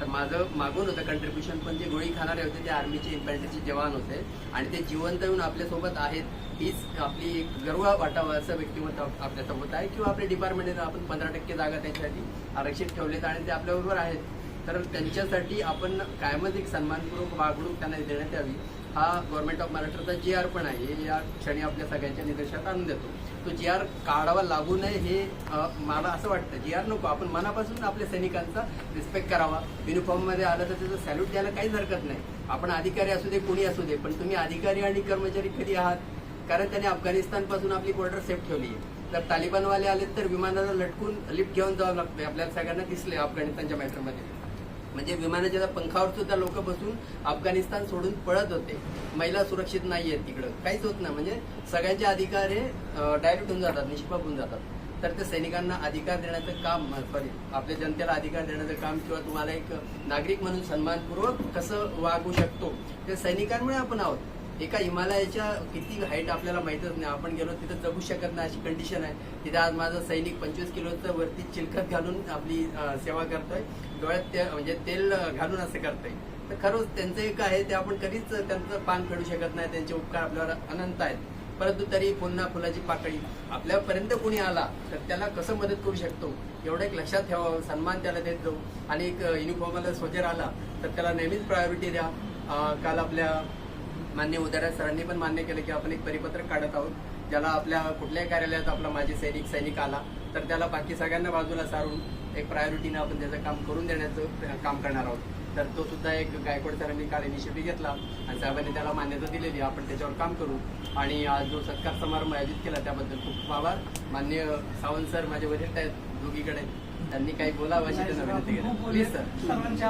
तर माझं मागून होतं कंट्रीब्युशन पण जे गोळी खाणारे होते ते आर्मीचे इन्फंट्रीचे जवान होते. आणि ते जिवंत येऊन आपल्यासोबत आहेत हीच आपली एक गर्व वाटावं असं व्यक्तिमत्व आपल्यासोबत आहे. किंवा आपल्या डिपार्टमेंटने आपण पंधरा टक्के जागा त्यांच्यासाठी आरक्षित ठेवलेत आणि ते आपल्याबरोबर आहेत. तर त्यांच्यासाठी आपण कायमच एक सन्मानपूर्वक वागणूक त्यांना देण्यात यावी. हा गव्हर्नमेंट ऑफ महाराष्ट्राचा जी आर पण आहे. या क्षणी आपल्या सगळ्यांच्या निदर्शनात आणून देतो. तो जी आर काढावा लागू नये हे मला असं वाटतं. जी आर नको. आपण मनापासून आपल्या सैनिकांचा रिस्पेक्ट करावा. युनिफॉर्ममध्ये आलं तर त्याचं सॅल्यूट द्यायला काहीच हरकत नाही. आपण अधिकारी असू दे कोणी असू दे पण तुम्ही अधिकारी आणि कर्मचारी कधी आहात? कारण त्यांनी अफगाणिस्तानपासून आपली बॉर्डर सेफ ठेवली आहे. तर तालिबानवाले आले तर विमानाला लटकून लिफ्ट घेऊन जावं लागतं आपल्याला सगळ्यांना दिसले अफगाणिस्तानच्या मॅटरमध्ये म्हणजे विमानाच्या पंखावर सुद्धा लोक बसून अफगाणिस्तान सोडून पळत होते. महिला सुरक्षित नाही आहेत तिकडं. काहीच होत नाही. म्हणजे सगळ्यांचे अधिकार हे डायरेक्ट होऊन जातात निष्पाप होऊन जातात. तर ते सैनिकांना अधिकार देण्याचं काम सॉरी आपल्या जनतेला अधिकार देण्याचं काम किंवा तुम्हाला एक नागरिक म्हणून सन्मानपूर्वक कसं वागू शकतो ते सैनिकांमुळे आपण आहोत. एका हिमालयाच्या किती हाईट आपल्याला माहितच नाही. आपण गेलो तिथं जगू शकत नाही अशी कंडिशन आहे. तिथे आज माझा सैनिक पंचवीस किलोचं वरती चिलखत घालून आपली सेवा करतोय. डोळ्यात ते म्हणजे तेल घालून असं करतोय. तर खरंच त्यांचं एक आहे ते आपण कधीच त्यांचं पान फेडू शकत नाही. त्यांचे उपकार आपल्यावर अनंत आहेत. परंतु तरी पुन्हा फुलाची पाकळी. आपल्यापर्यंत कोणी आला तर त्याला कसं मदत करू शकतो? एवढं एक लक्षात ठेवावं सन्मान त्याला देत जाऊ. आणि एक युनिफॉर्मला सोजर आला तर त्याला नेहमीच प्रायोरिटी द्या. काल आपल्या मान्य उदाहरण सरांनी पण मान्य केलं की आपण एक परिपत्रक काढत आहोत ज्याला आपल्या कुठल्याही कार्यालयात आपला माजी सैनिक सैनिक आला तर त्याला बाकी सगळ्यांना बाजूला सारून एक प्रायोरिटीनं आपण त्याचं काम करून देण्याचं काम करणार आहोत. तर तो सुद्धा एक गायकवाड सरांनी काल इनिशिएटिव्ह घेतला आणि साहेबांनी त्याला मान्यता दिलेली. आपण त्याच्यावर काम करू. आणि आज जो सत्कार समारंभ आयोजित केला त्याबद्दल खूप खूप आभार. मान्य सावंत सर माझे वरिष्ठ आहेत दोघीकडे. त्यांनी काही बोलावं अशी त्यांना विनंती केली. प्लीज सर सर्वांच्या